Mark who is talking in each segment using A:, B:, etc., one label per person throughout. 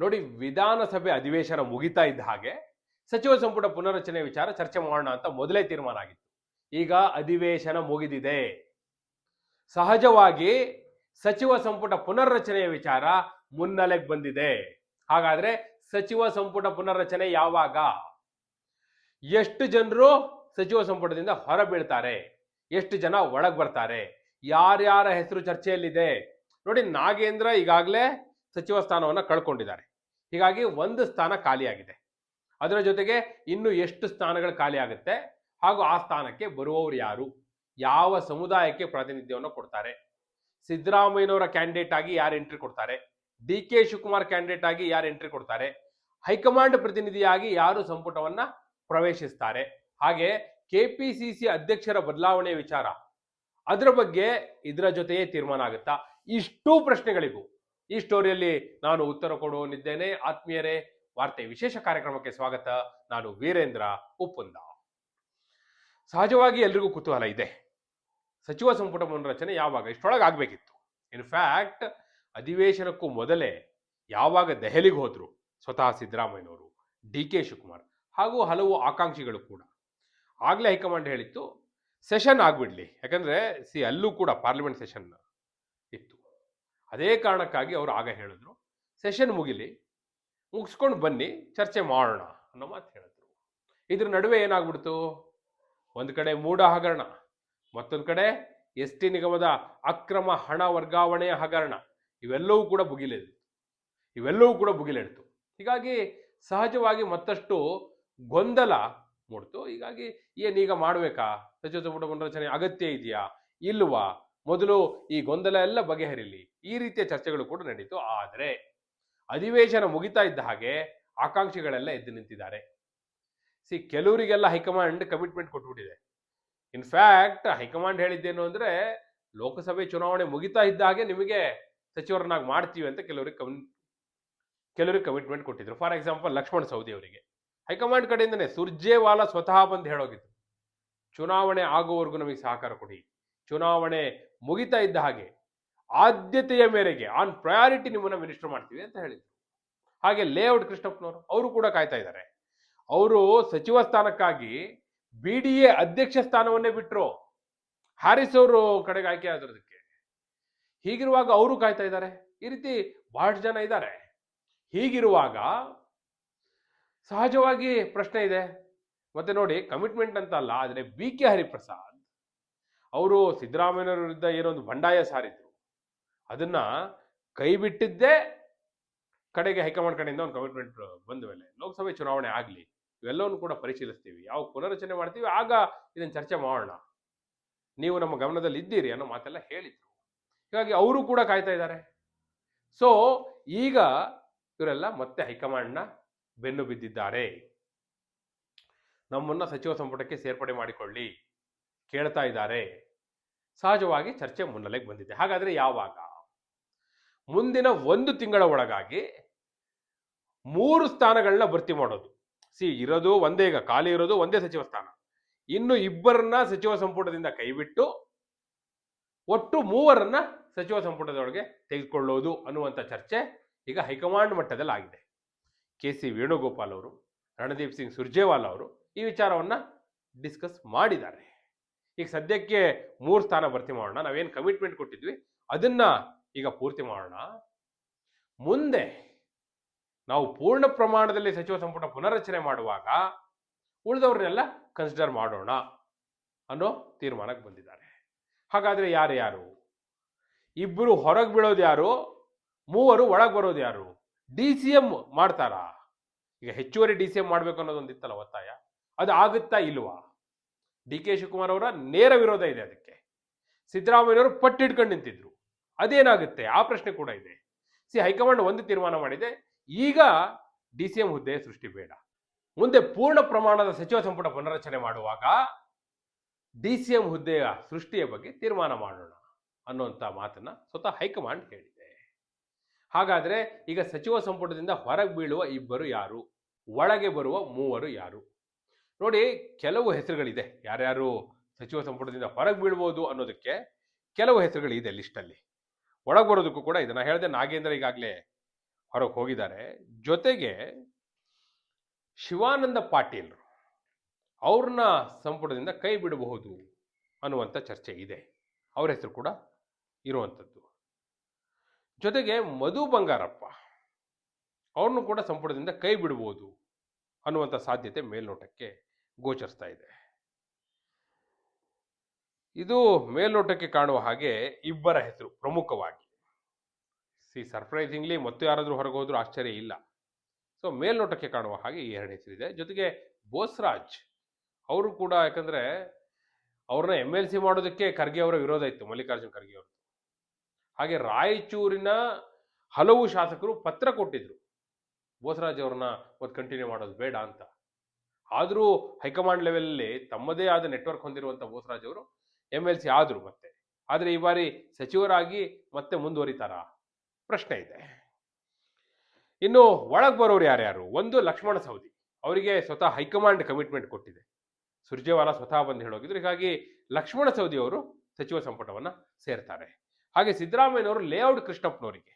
A: ನೋಡಿ, ವಿಧಾನಸಭೆ ಅಧಿವೇಶನ ಮುಗಿತಾ ಇದ್ದ ಹಾಗೆ ಸಚಿವ ಸಂಪುಟ ಪುನರ್ರಚನೆ ವಿಚಾರ ಚರ್ಚೆ ಮಾಡೋಣ ಅಂತ ಮೊದಲೇ ತೀರ್ಮಾನ ಆಗಿತ್ತು ಈಗ ಅಧಿವೇಶನ ಮುಗಿದಿದೆ. ಸಹಜವಾಗಿ ಸಚಿವ ಸಂಪುಟ ಪುನರ್ರಚನೆಯ ವಿಚಾರ ಮುನ್ನೆಲೆಗೆ ಬಂದಿದೆ. ಹಾಗಾದ್ರೆ ಸಚಿವ ಸಂಪುಟ ಪುನರ್ರಚನೆ ಯಾವಾಗ? ಎಷ್ಟು ಜನರು ಸಚಿವ ಸಂಪುಟದಿಂದ ಹೊರಬೀಳ್ತಾರೆ ಎಷ್ಟು ಜನ ಒಳಗೆ ಬರ್ತಾರೆ? ಯಾರ್ಯಾರ ಹೆಸರು ಚರ್ಚೆಯಲ್ಲಿದೆ? ನೋಡಿ, ನಾಗೇಂದ್ರ ಈಗಾಗಲೇ ಸಚಿವ ಸ್ಥಾನವನ್ನ ಕಳ್ಕೊಂಡಿದ್ದಾರೆ. ಹೀಗಾಗಿ ಒಂದು ಸ್ಥಾನ ಖಾಲಿಯಾಗಿದೆ. ಅದರ ಜೊತೆಗೆ ಇನ್ನು ಎಷ್ಟು ಸ್ಥಾನಗಳು ಖಾಲಿ ಆಗುತ್ತೆ ಹಾಗೂ ಆ ಸ್ಥಾನಕ್ಕೆ ಬರುವವರು ಯಾರು? ಯಾವ ಸಮುದಾಯಕ್ಕೆ ಪ್ರಾತಿನಿಧ್ಯವನ್ನು ಕೊಡ್ತಾರೆ? ಸಿದ್ದರಾಮಯ್ಯನವರ ಕ್ಯಾಂಡಿಡೇಟ್ ಆಗಿ ಯಾರು ಎಂಟ್ರಿ ಕೊಡ್ತಾರೆ? ಡಿ ಕೆ ಶಿವಕುಮಾರ್ ಕ್ಯಾಂಡಿಡೇಟ್ ಆಗಿ ಯಾರು ಎಂಟ್ರಿ ಕೊಡ್ತಾರೆ? ಹೈಕಮಾಂಡ್ ಪ್ರತಿನಿಧಿಯಾಗಿ ಯಾರು ಸಂಪುಟವನ್ನ ಪ್ರವೇಶಿಸ್ತಾರೆ? ಹಾಗೆ ಕೆಪಿಸಿಸಿ ಅಧ್ಯಕ್ಷರ ಬದಲಾವಣೆ ವಿಚಾರ. ಅದರ ಬಗ್ಗೆ ಇದರ ಜೊತೆಯೇ ತೀರ್ಮಾನ ಆಗುತ್ತಾ? ಇಷ್ಟೂ ಪ್ರಶ್ನೆಗಳಿಗೂ ಈ ಸ್ಟೋರಿಯಲ್ಲಿ ನಾನು ಉತ್ತರ ಕೊಡುವನಿದ್ದೇನೆ ಆತ್ಮೀಯರೇ, ವಾರ್ತೆ ವಿಶೇಷ ಕಾರ್ಯಕ್ರಮಕ್ಕೆ ಸ್ವಾಗತ. ನಾನು ವೀರೇಂದ್ರ ಉಪ್ಪುಂದ ಸಹಜವಾಗಿ ಎಲ್ರಿಗೂ ಕುತೂಹಲ ಇದೆ. ಸಚಿವ ಸಂಪುಟ ಪುನರಚನೆ ಯಾವಾಗ ಇಷ್ಟೊಳಗೆ ಆಗ್ಬೇಕಿತ್ತು ಇನ್ಫ್ಯಾಕ್ಟ್ ಅಧಿವೇಶನಕ್ಕೂ ಮೊದಲೇ ಯಾವಾಗ ದೆಹಲಿಗೆ ಹೋದ್ರು ಸ್ವತಃ ಸಿದ್ದರಾಮಯ್ಯನವರು, ಡಿ ಕೆ ಶಿವಕುಮಾರ್ ಹಾಗೂ ಹಲವು ಆಕಾಂಕ್ಷಿಗಳು ಕೂಡ. ಆಗ್ಲೇ ಹೈಕಮಾಂಡ್ ಹೇಳಿತ್ತು, ಸೆಷನ್ ಆಗ್ಬಿಡ್ಲಿ. ಯಾಕಂದ್ರೆ, ಸಿ ಅಲ್ಲೂ ಕೂಡ ಪಾರ್ಲಿಮೆಂಟ್ ಸೆಷನ್ ಇತ್ತು. ಅದೇ ಕಾರಣಕ್ಕಾಗಿ ಅವರು ಆಗ ಹೇಳಿದ್ರು. ಸೆಷನ್ ಮುಗಿಲಿ, ಮುಗಿಸ್ಕೊಂಡು ಬನ್ನಿ, ಚರ್ಚೆ ಮಾಡೋಣ ಅನ್ನೋ ಮಾತು ಹೇಳಿದ್ರು. ಇದ್ರ ನಡುವೆ ಏನಾಗ್ಬಿಡ್ತು? ಒಂದು ಕಡೆ ಮೂಢ ಹಗರಣ, ಮತ್ತೊಂದು ಕಡೆ ಎಸ್ ಟಿ ನಿಗಮದ ಅಕ್ರಮ ಹಣ ವರ್ಗಾವಣೆಯ ಹಗರಣ. ಇವೆಲ್ಲವೂ ಕೂಡ ಭುಗಿಲೆದು ಇವೆಲ್ಲವೂ ಕೂಡ ಬುಗಿಲೆಡ್ತು ಹೀಗಾಗಿ ಸಹಜವಾಗಿ ಮತ್ತಷ್ಟು ಗೊಂದಲ ಮೂಡ್ತು. ಹೀಗಾಗಿ ಏನೀಗ ಮಾಡಬೇಕಾ? ಸಚಿವ ಸಂಪುಟ ಪುನರಚನೆ ಅಗತ್ಯ ಇದೆಯಾ? ಇಲ್ವಾ? ಮೊದಲು ಈ ಗೊಂದಲ ಎಲ್ಲ ಬಗೆಹರಿಲಿ. ಈ ರೀತಿಯ ಚರ್ಚೆಗಳು ಕೂಡ ನಡೀತು. ಆದರೆ ಅಧಿವೇಶನ ಮುಗಿತಾ ಇದ್ದ ಹಾಗೆ ಆಕಾಂಕ್ಷಿಗಳೆಲ್ಲ ಎದ್ದು ನಿಂತಿದ್ದಾರೆ. ಸಿ ಕೆಲವರಿಗೆಲ್ಲ ಹೈಕಮಾಂಡ್ ಕಮಿಟ್ಮೆಂಟ್ ಕೊಟ್ಬಿಟ್ಟಿದೆ. ಇನ್ಫ್ಯಾಕ್ಟ್ ಹೈಕಮಾಂಡ್ ಹೇಳಿದ್ದೇನು ಅಂದ್ರೆ, ಲೋಕಸಭೆ ಚುನಾವಣೆ ಮುಗಿತಾ ಇದ್ದ ಹಾಗೆ ನಿಮಗೆ ಸಚಿವರನ್ನಾಗಿ ಮಾಡ್ತೀವಿ ಅಂತ ಕೆಲವರಿಗೆ ಕಮ್ ಕೆಲವರಿಗೆ ಕಮಿಟ್ಮೆಂಟ್ ಕೊಟ್ಟಿದ್ರು. ಫಾರ್ ಎಕ್ಸಾಂಪಲ್ ಲಕ್ಷ್ಮಣ್ ಸೌದಿ ಅವರಿಗೆ. ಹೈಕಮಾಂಡ್ ಕಡೆಯಿಂದನೇ ಸುರ್ಜೇವಾಲಾ ಸ್ವತಃ ಬಂದು ಹೇಳೋಗಿದ್ರು. ಚುನಾವಣೆ ಆಗುವವರೆಗೂ ನಮಗೆ ಸಹಕಾರ ಕೊಡಿ. ಚುನಾವಣೆ ಮುಗಿತಾ ಇದ್ದ ಹಾಗೆ ಆದ್ಯತೆಯ ಮೇರೆಗೆ ಆನ್ ಪ್ರಯಾರಿಟಿ ನಿಮ್ಮನ್ನ ಮಿನಿಸ್ಟರ್ ಮಾಡ್ತೀವಿ ಅಂತ ಹೇಳಿದ್ರು. ಹಾಗೆ ಲೇಔಟ್ ಕೃಷ್ಣಪ್ಪನವರು, ಅವರು ಕೂಡ ಕಾಯ್ತಾ ಇದ್ದಾರೆ. ಅವರು ಸಚಿವ ಸ್ಥಾನಕ್ಕಾಗಿ ಬಿ ಡಿ ಎ ಅಧ್ಯಕ್ಷ ಸ್ಥಾನವನ್ನೇ ಬಿಟ್ಟರು ಹ್ಯಾರಿಸ್ ಅವರು ಕಡೆಗೆ ಆಯ್ಕೆ ಆದ್ರದಕ್ಕೆ. ಹೀಗಿರುವಾಗ ಅವರು ಕಾಯ್ತಾ ಇದ್ದಾರೆ. ಈ ರೀತಿ ಬಹಳಷ್ಟು ಜನ ಇದ್ದಾರೆ. ಹೀಗಿರುವಾಗ ಸಹಜವಾಗಿ ಪ್ರಶ್ನೆ ಇದೆ. ಮತ್ತೆ ನೋಡಿ ಕಮಿಟ್ಮೆಂಟ್ ಅಂತ ಅಲ್ಲ ಆದರೆ ಬಿ ಕೆ ಹರಿಪ್ರಸಾದ್ ಅವರು ಸಿದ್ದರಾಮಯ್ಯನವರ ವಿರುದ್ಧ ಏನೊಂದು ಬಂಡಾಯ ಸಾರಿದ್ರು. ಅದನ್ನ ಕೈ ಬಿಟ್ಟಿದ್ದೇ ಕಡೆಗೆ ಹೈಕಮಾಂಡ್ ಕಡೆಯಿಂದ ಒಂದು ಕಮಿಟ್ಮೆಂಟ್ ಬಂದ ಮೇಲೆ ಲೋಕಸಭೆ ಚುನಾವಣೆ ಆಗಲಿ, ಇವೆಲ್ಲವನ್ನು ಕೂಡ ಪರಿಶೀಲಿಸ್ತೀವಿ. ಯಾವ ಪುನರಚನೆ ಮಾಡ್ತೀವಿ, ಆಗ ಇದನ್ನ ಚರ್ಚೆ ಮಾಡೋಣ. ನೀವು ನಮ್ಮ ಗಮನದಲ್ಲಿ ಇದ್ದೀರಿ ಅನ್ನೋ ಮಾತೆಲ್ಲ ಹೇಳಿದ್ರು. ಹೀಗಾಗಿ ಅವರು ಕೂಡ ಕಾಯ್ತಾ ಇದ್ದಾರೆ. ಸೊ ಈಗ ಇವರೆಲ್ಲ ಮತ್ತೆ ಹೈಕಮಾಂಡ್ನ ಬೆನ್ನು ಬಿದ್ದಿದ್ದಾರೆ. ನಮ್ಮನ್ನ ಸಚಿವ ಸಂಪುಟಕ್ಕೆ ಸೇರ್ಪಡೆ ಮಾಡಿಕೊಳ್ಳಿ, ಕೇಳ್ತಾ ಇದ್ದಾರೆ. ಸಹಜವಾಗಿ ಚರ್ಚೆ ಮುನ್ನೆಲೆಗೆ ಬಂದಿದೆ. ಹಾಗಾದರೆ ಯಾವಾಗ? ಮುಂದಿನ ಒಂದು ತಿಂಗಳ ಒಳಗಾಗಿ ಮೂರು ಸ್ಥಾನಗಳನ್ನ ಭರ್ತಿ ಮಾಡೋದು. ಸಿ, ಇರೋದು ಒಂದೇ ಈಗ, ಖಾಲಿ ಇರೋದು ಒಂದೇ ಸಚಿವ ಸ್ಥಾನ. ಇನ್ನು ಇಬ್ಬರನ್ನ ಸಚಿವ ಸಂಪುಟದಿಂದ ಕೈಬಿಟ್ಟು ಒಟ್ಟು ಮೂವರನ್ನ ಸಚಿವ ಸಂಪುಟದೊಳಗೆ ತೆಗೆದುಕೊಳ್ಳೋದು ಅನ್ನುವಂಥ ಚರ್ಚೆ ಈಗ ಹೈಕಮಾಂಡ್ ಮಟ್ಟದಲ್ಲಿ ಆಗಿದೆ. ಕೆ ಸಿ ವೇಣುಗೋಪಾಲ್ ಅವರು, ರಣದೀಪ್ ಸಿಂಗ್ ಸುರ್ಜೇವಾಲಾ ಅವರು ಈ ವಿಚಾರವನ್ನ ಡಿಸ್ಕಸ್ ಮಾಡಿದ್ದಾರೆ. ಈಗ ಸದ್ಯಕ್ಕೆ ಮೂರು ಸ್ಥಾನ ಭರ್ತಿ ಮಾಡೋಣ. ನಾವೇನು ಕಮಿಟ್ಮೆಂಟ್ ಕೊಟ್ಟಿದ್ವಿ, ಅದನ್ನ ಈಗ ಪೂರ್ತಿ ಮಾಡೋಣ. ಮುಂದೆ ನಾವು ಪೂರ್ಣ ಪ್ರಮಾಣದಲ್ಲಿ ಸಚಿವ ಸಂಪುಟ ಪುನರ್ರಚನೆ ಮಾಡುವಾಗ ಉಳಿದವ್ರನ್ನೆಲ್ಲ ಕನ್ಸಿಡರ್ ಮಾಡೋಣ ಅನ್ನೋ ತೀರ್ಮಾನಕ್ಕೆ ಬಂದಿದ್ದಾರೆ. ಹಾಗಾದ್ರೆ ಯಾರು ಯಾರು? ಇಬ್ಬರು ಹೊರಗೆ ಬೀಳೋದು ಯಾರು? ಮೂವರು ಒಳಗೆ ಬರೋದು ಯಾರು? ಡಿ ಸಿ ಎಂ ಮಾಡ್ತಾರಾ? ಈಗ ಹೆಚ್ಚುವರಿ ಡಿ ಸಿ ಎಂ ಮಾಡ್ಬೇಕು ಅನ್ನೋದೊಂದಿತ್ತಲ್ಲ ಒತ್ತಾಯ? ಅದು ಆಗುತ್ತಾ ಇಲ್ವಾ? ಡಿ ಕೆ ಶಿವಕುಮಾರ್ ಅವರ ನೇರ ವಿರೋಧ ಇದೆ ಅದಕ್ಕೆ. ಸಿದ್ದರಾಮಯ್ಯನವರು ಪಟ್ಟಿಡ್ಕೊಂಡು ನಿಂತಿದ್ರು. ಅದೇನಾಗುತ್ತೆ? ಆ ಪ್ರಶ್ನೆ ಕೂಡ ಇದೆ. ಸಿ, ಹೈಕಮಾಂಡ್ ಒಂದು ತೀರ್ಮಾನ ಮಾಡಿದೆ. ಈಗ ಡಿ ಸಿ ಎಂ ಹುದ್ದೆ ಸೃಷ್ಟಿ ಬೇಡ. ಮುಂದೆ ಪೂರ್ಣ ಪ್ರಮಾಣದ ಸಚಿವ ಸಂಪುಟ ಪುನರಚನೆ ಮಾಡುವಾಗ ಡಿ ಸಿ ಎಂ ಹುದ್ದೆಯ ಸೃಷ್ಟಿಯ ಬಗ್ಗೆ ತೀರ್ಮಾನ ಮಾಡೋಣ ಅನ್ನುವಂಥ ಮಾತನ್ನ ಸ್ವತಃ ಹೈಕಮಾಂಡ್ ಹೇಳಿದೆ. ಹಾಗಾದ್ರೆ ಈಗ ಸಚಿವ ಸಂಪುಟದಿಂದ ಹೊರಗೆ ಬೀಳುವ ಇಬ್ಬರು ಯಾರು? ಒಳಗೆ ಬರುವ ಮೂವರು ಯಾರು? ನೋಡಿ ಕೆಲವು ಹೆಸರುಗಳಿದೆ. ಯಾರ್ಯಾರು ಸಚಿವ ಸಂಪುಟದಿಂದ ಹೊರಗೆ ಬೀಳ್ಬೋದು ಅನ್ನೋದಕ್ಕೆ ಕೆಲವು ಹೆಸರುಗಳಿದೆ ಲಿಸ್ಟಲ್ಲಿ ಒಳಗೆ ಬರೋದಕ್ಕೂ ಕೂಡ ಇದನ್ನ ಹೇಳಿದೆ ನಾಗೇಂದ್ರ ಈಗಾಗಲೇ ಹೊರಗೆ ಹೋಗಿದ್ದಾರೆ. ಜೊತೆಗೆ ಶಿವಾನಂದ ಪಾಟೀಲ್ ಅವ್ರನ್ನ ಸಂಪುಟದಿಂದ ಕೈ ಬಿಡಬಹುದು ಅನ್ನುವಂಥ ಚರ್ಚೆ ಇದೆ. ಅವರ ಹೆಸರು ಕೂಡ ಇರುವಂಥದ್ದು ಜೊತೆಗೆ ಮಧು ಬಂಗಾರಪ್ಪ ಅವ್ರನ್ನೂ ಕೂಡ ಸಂಪುಟದಿಂದ ಕೈ ಬಿಡ್ಬೋದು ಅನ್ನುವಂಥ ಸಾಧ್ಯತೆ ಮೇಲ್ನೋಟಕ್ಕೆ ಗೋಚರಿಸ್ತಾ ಇದೆ. ಇದು ಮೇಲ್ನೋಟಕ್ಕೆ ಕಾಣುವ ಹಾಗೆ ಇಬ್ಬರ ಹೆಸರು ಪ್ರಮುಖವಾಗಿ. ಸಿ ಸರ್ಪ್ರೈಸಿಂಗ್ಲಿ ಮತ್ತೆ ಯಾರಾದರೂ ಹೊರಗೆ ಹೋದ್ರೂ ಆಶ್ಚರ್ಯ ಇಲ್ಲ. ಸೊ ಮೇಲ್ನೋಟಕ್ಕೆ ಕಾಣುವ ಹಾಗೆ ಈ ಎರಡು ಹೆಸರಿದೆ ಜೊತೆಗೆ ಬೋಸ್ರಾಜ್ ಅವರು ಕೂಡ ಯಾಕಂದ್ರೆ ಅವ್ರನ್ನ ಎಂ ಎಲ್ ಸಿ ಮಾಡೋದಕ್ಕೆ ಖರ್ಗೆ ಅವರ ವಿರೋಧ ಇತ್ತು, ಮಲ್ಲಿಕಾರ್ಜುನ್ ಖರ್ಗೆ ಅವರು ಹಾಗೆ ರಾಯಚೂರಿನ ಹಲವು ಶಾಸಕರು ಪತ್ರ ಕೊಟ್ಟಿದ್ರು. ಬೋಸರಾಜ್ ಅವ್ರನ್ನ ಮತ್ತೆ ಕಂಟಿನ್ಯೂ ಮಾಡೋದು ಬೇಡ ಅಂತ. ಆದರೂ ಹೈಕಮಾಂಡ್ ಲೆವೆಲಲ್ಲಿ ತಮ್ಮದೇ ಆದ ನೆಟ್ವರ್ಕ್ ಹೊಂದಿರುವಂಥ ಬೋಸರಾಜ್ ಅವರು ಎಂ ಎಲ್ ಸಿ ಆದರೂ ಮತ್ತೆ. ಆದರೆ ಈ ಬಾರಿ ಸಚಿವರಾಗಿ ಮತ್ತೆ ಮುಂದುವರಿತಾರಾ? ಪ್ರಶ್ನೆ ಇದೆ. ಇನ್ನು ಒಳಗೆ ಬರೋರು ಯಾರ್ಯಾರು? ಒಂದು ಲಕ್ಷ್ಮಣ ಸವದಿ. ಅವರಿಗೆ ಸ್ವತಃ ಹೈಕಮಾಂಡ್ ಕಮಿಟ್ಮೆಂಟ್ ಕೊಟ್ಟಿದೆ. ಸುರ್ಜೇವಾಲಾ ಸ್ವತಃ ಬಂದು ಹೇಳೋಗಿದ್ರು. ಹೀಗಾಗಿ ಲಕ್ಷ್ಮಣ ಸವದಿ ಅವರು ಸಚಿವ ಸಂಪುಟವನ್ನು ಸೇರ್ತಾರೆ. ಹಾಗೆ ಸಿದ್ದರಾಮಯ್ಯನವರು ಲೇಔಟ್ ಕೃಷ್ಣಪ್ಪನವರಿಗೆ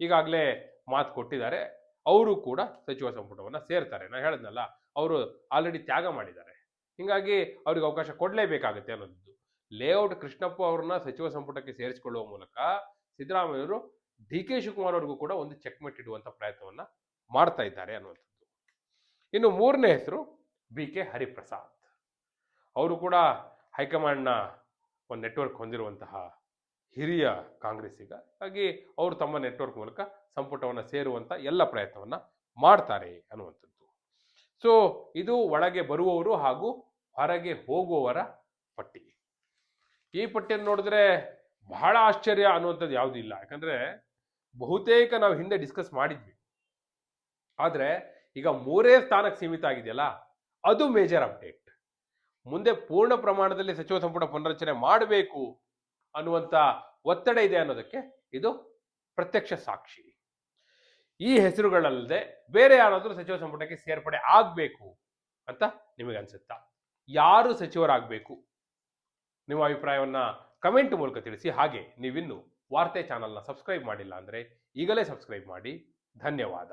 A: ಈಗಾಗಲೇ ಮಾತು ಕೊಟ್ಟಿದ್ದಾರೆ. ಅವರು ಕೂಡ ಸಚಿವ ಸಂಪುಟವನ್ನು ಸೇರ್ತಾರೆ. ನಾನು ಹೇಳಿದ್ನಲ್ಲ ಅವರು ಆಲ್ರೆಡಿ ತ್ಯಾಗ ಮಾಡಿದ್ದಾರೆ. ಹೀಗಾಗಿ ಅವ್ರಿಗೆ ಅವಕಾಶ ಕೊಡಲೇಬೇಕಾಗುತ್ತೆ ಅನ್ನೋದು ಲೇಔಟ್ ಕೃಷ್ಣಪ್ಪ ಅವ್ರನ್ನ ಸಚಿವ ಸಂಪುಟಕ್ಕೆ ಸೇರಿಸಿಕೊಳ್ಳುವ ಮೂಲಕ ಸಿದ್ದರಾಮಯ್ಯವರು ಡಿ ಕೆ ಶಿವಕುಮಾರ್ ಅವ್ರಿಗೂ ಕೂಡ ಒಂದು ಚೆಕ್ಮೆಟ್ ಇಡುವಂತ ಪ್ರಯತ್ನವನ್ನ ಮಾಡ್ತಾ ಇದ್ದಾರೆ ಅನ್ನುವಂಥದ್ದು. ಇನ್ನು ಮೂರನೇ ಹೆಸರು ಬಿ ಕೆ ಹರಿಪ್ರಸಾದ್. ಅವರು ಕೂಡ ಹೈಕಮಾಂಡ್ನ ಒಂದು ನೆಟ್ವರ್ಕ್ ಹೊಂದಿರುವಂತಹ ಹಿರಿಯ ಕಾಂಗ್ರೆಸ್ಸಿಗ ಹಾಗಾಗಿ ಅವರು ತಮ್ಮ ನೆಟ್ವರ್ಕ್ ಮೂಲಕ ಸಂಪುಟವನ್ನು ಸೇರುವಂತ ಎಲ್ಲ ಪ್ರಯತ್ನವನ್ನ ಮಾಡ್ತಾರೆ ಅನ್ನುವಂಥದ್ದು. ಸೊ ಇದು ಒಳಗೆ ಬರುವವರು ಹಾಗೂ ಹೊರಗೆ ಹೋಗುವವರ ಪಟ್ಟಿ. ಈ ಪಟ್ಟಿಯನ್ನು ನೋಡಿದ್ರೆ ಬಹಳ ಆಶ್ಚರ್ಯ ಅನ್ನುವಂಥದ್ದು ಯಾವುದೂ ಇಲ್ಲ. ಯಾಕಂದ್ರೆ ಬಹುತೇಕ ನಾವು ಹಿಂದೆ ಡಿಸ್ಕಸ್ ಮಾಡಿದ್ವಿ. ಆದರೆ ಈಗ ಮೂರೇ ಸ್ಥಾನಕ್ಕೆ ಸೀಮಿತ ಆಗಿದೆಯಲ್ಲ, ಅದು ಮೇಜರ್ ಅಪ್ಡೇಟ್ ಮುಂದೆ ಪೂರ್ಣ ಪ್ರಮಾಣದಲ್ಲಿ ಸಚಿವ ಸಂಪುಟ ಪುನರಚನೆ ಮಾಡಬೇಕು ಅನ್ನುವಂಥ ಒತ್ತಡ ಇದೆ ಅನ್ನೋದಕ್ಕೆ ಇದು ಪ್ರತ್ಯಕ್ಷ ಸಾಕ್ಷಿ. ಈ ಹೆಸರುಗಳಲ್ಲದೆ ಬೇರೆ ಯಾರಾದರೂ ಸಚಿವ ಸಂಪುಟಕ್ಕೆ ಸೇರ್ಪಡೆ ಆಗಬೇಕು ಅಂತ ನಿಮಗೆ ಅನಿಸುತ್ತಾ? ಯಾರು ಸಚಿವರಾಗಬೇಕು? ನಿಮ್ಮ ಅಭಿಪ್ರಾಯವನ್ನ ಕಮೆಂಟ್ ಮೂಲಕ ತಿಳಿಸಿ. ಹಾಗೆ ನೀವಿನ್ನು ವಾರ್ತೆ ಚಾನಲ್ನ ಸಬ್ಸ್ಕ್ರೈಬ್ ಮಾಡಿಲ್ಲ ಅಂದರೆ ಈಗಲೇ ಸಬ್ಸ್ಕ್ರೈಬ್ ಮಾಡಿ. ಧನ್ಯವಾದ.